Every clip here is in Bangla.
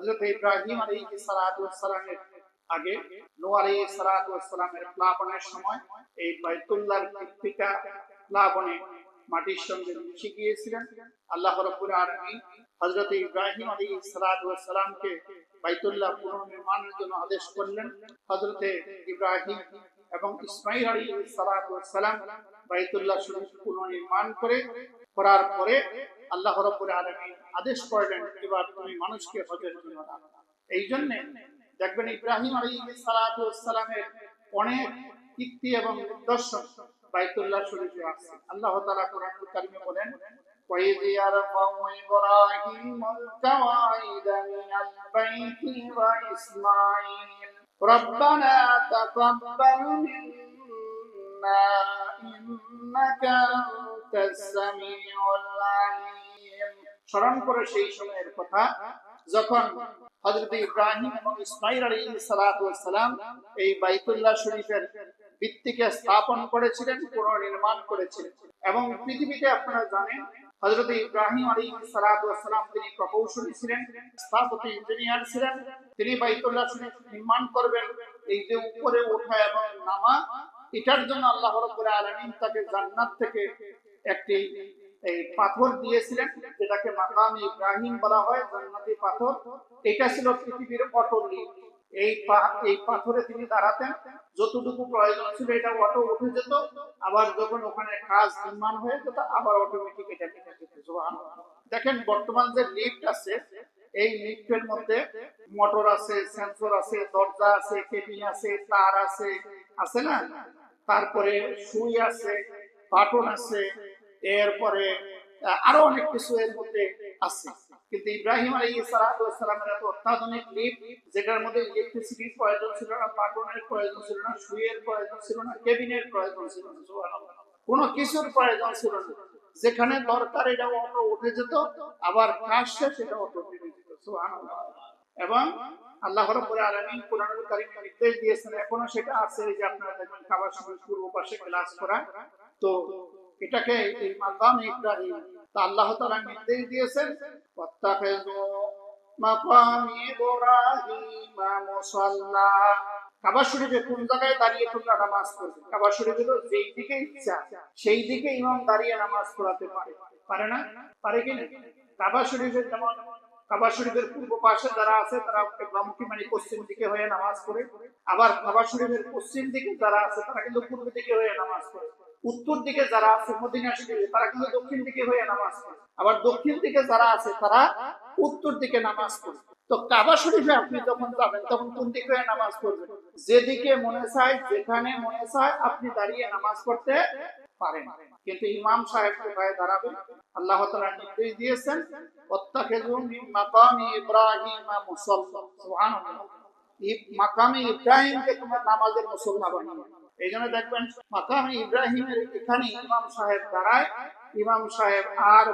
হযরত ইব্রাহিম আলাইহিস সালাতু ওয়াস সালামের আগে, নূহ আলাইহিস সালাতু ওয়াস সালামের প্লাবনের সময় এই বাইতুল্লাহর কৃত্তিকা প্লাবনে মাটির সঙ্গে মিশে গিয়েছিলেন। আল্লাহ রাব্বুল আলামিন হযরত ইব্রাহিম আলাইহিস সালাতু ওয়াস সালামকে বাইতুল্লাহ পুনর্নির্মাণের জন্য আদেশ করলেন। হযরত ইব্রাহিম এবং ইসমাইল আলাইহিস সালাতু ওয়াস সালাম বাইতুল্লাহ শরীফ পুনর্নির্মাণ করে, করার পরে আল্লাহ রাব্বুল আলামিন আদেশ করলেন এবার তুমি মানুষকে হজের জন্য ডাকো এই জন্য দেখবেন ইব্রাহিম আলাইহিস সালাতু ওয়াস সালামের অনেক কীর্তি এবং নিদর্শন বাইতুল্লাহ শরীফে আছে আল্লাহ তাআলা কোরআনুল কারীমে বলেন وإذ يرفع إبراهيم القواعد من البيت وإسماعيل ربنا تقبل منا إنك أنت السميع العليم স্মরণ করে সেই সময়ের কথা, যখন হযরত ইব্রাহিম এবং ইসমাইল সালাতু সালাম এই বাইতুল্লাহ শরীফের ভিত্তিকে স্থাপন করেছিলেন, পুনর্নির্মাণ করেছিলেন। এবং পৃথিবীতে আপনারা জানেন, হযরত ইব্রাহিম সালাতু সালাম তিনি প্রকৌশলী ছিলেন, স্থাপত্য ইঞ্জিনিয়ার ছিলেন, তিনি বাইতুল্লাহ শরীফ নির্মাণ করবেন, এই যে উপরে ওঠা এবং নামা, এটার জন্য আল্লাহ রাব্বুল আলামিন তাকে জান্নাত থেকে একটি, এই পাথর দিয়েছিলেন, যেটাকে মাকাম ইব্রাহিম বলা হয়, জান্নাতি পাথর। এটা ছিল পৃথিবীর অটল এই এই পাথরে তিনি দাঁড়াতেন। যতটুকু প্রয়োজন ছিল এটা অটো উঠে যেত। আবার যখন ওখানে কাজ নির্মাণ হয়ে যেত, আবার অটোমেটিক এটা কেটে যেত। দেখেন, বর্তমান যে লিফট আছে, এই লিফটের মধ্যে মোটর আছে, সেন্সর আছে, দরজা আছে, কেবিন আছে, তার আছে। আছে না? তারপরে সুই আছে, বাটন আছে এরপরে আরও অনেক কিছু এর মধ্যে আছে। কিন্তু ইব্রাহিম সালামের এত অত্যাধুনিক লিফট যেটার মধ্যে ইলেকট্রিসিটির প্রয়োজন ছিল না প্রয়োজন ছিল না, সুইয়ের প্রয়োজন ছিল না, কেবিনের প্রয়োজন ছিল না কোনো কিছুর প্রয়োজন ছিল না। যেখানে দরকার এটা অটো উঠে যেত, আবার কাজ শেষ এটা এবং আল্লাহ রাব্বুল আলামিন নির্দেশ দিয়েছেন, এখনও সেটা আছে যে আপনারা দেখবেন কাবার সময় পূর্ব পাশে ক্লাস করা। তো এটাকে এই ইব্রাহিম তা আল্লাহ তাআলা নির্দেশ দিয়েছেন। ইব্রাহিম মুসাল্লা। কাবা শরীফে কোন জায়গায় দাঁড়িয়ে তোমরা নামাজ পড়বে? কাবা শরীফে তো যেই দিকে ইচ্ছা, সেই দিকে ইমাম দাঁড়িয়ে নামাজ পড়াতে পারে। পারে না? পারে কি না? কাবা যেমন কাবা শরীফের পূর্ব পাশে যারা আছে, তারা কেবলামুখী মানে পশ্চিম দিকে হয়ে নামাজ পড়ে। আবার কাবা শরীফের পশ্চিম দিকে যারা আছে, তারা কিন্তু পূর্ব দিকে হয়ে নামাজ পড়ে। উত্তর দিকে যারা আছে, মদিনা শরীফে, তারা কিন্তু দক্ষিণ দিকে হয়ে নামাজ পড়ে। আবার দক্ষিণ দিকে যারা আছে, তারা উত্তর দিকে নামাজ পড়ে। তো কাবা শরীফে আপনি যখন যাবেন, তখন কোন দিকে হয়ে নামাজ পড়বেন? যেদিকে মনে চায়, যেখানে মনে চায়, আপনি দাঁড়িয়ে নামাজ পড়তে পারেন। কিন্তু ইমাম সাহেব কোথায় দাঁড়াবেন আল্লাহ তাআলা নির্দেশ দিয়েছেন ওয়াত্তাখিযু মিন মাকামি ইব্রাহিম মুসাল্লা। সুবহানাল্লাহ। মাকামে ইব্রাহিমকে তোমার নামাজের মুসল্লা বানানো এই জন্য দেখবেন, মাকামে ইব্রাহিমের এখানে ইমাম সাহেব দাঁড়ায়। ইমাম সাহেব আর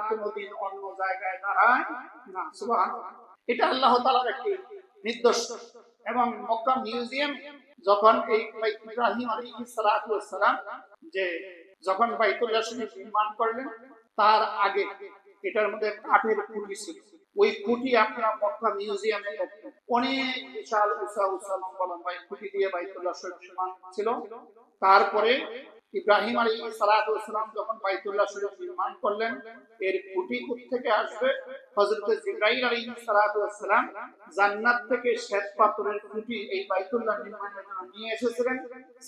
অন্য জায়গায় দাঁড়ায় এটা আল্লাহ তাআলার একটি নির্দেশ। এবং মক্কা মিউজিয়াম যখন এই ইব্রাহিম ওয়াস সালাম যে যখন বাইতুল্লাহ শরীফ নির্মাণ করলেন, তার আগে এটার মধ্যে কাঠের খুঁটি ছিল। ওই খুঁটি আপনারা মক্কা মিউজিয়ামে। তারপরে ইব্রাহিম আলী সালাম যখন বাইতুল্লাহ শরীফ নির্মাণ করলেন, এর খুঁটি থেকে আসবে? হজরত জিব্রাইল আলী সালাম জান্নাত থেকে শ্বেত পাথরের খুঁটি এই বাইতুল্লাহ নির্মাণের জন্য নিয়ে এসেছিলেন।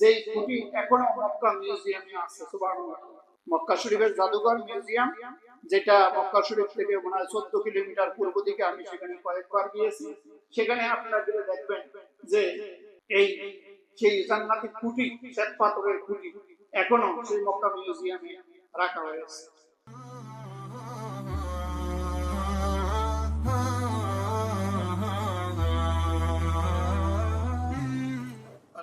যেই খুঁটি এখনও মক্কা মিউজিয়ামে আছে, সুবহানাল্লাহ। মক্কা শরীফের জাদুঘর মিউজিয়াম, যেটা মক্কা শরীফ থেকে মনে হয় চোদ্দ কিলোমিটার পূর্ব দিকে আমি সেখানে কয়েকবার গিয়েছি। সেখানে আপনারা গেলে দেখবেন যে এই সেই জান্নাতি খুঁটি শ্বেত পাথরের খুঁটি এখনও সেই মক্কা মিউজিয়ামে রাখা হয়েছে।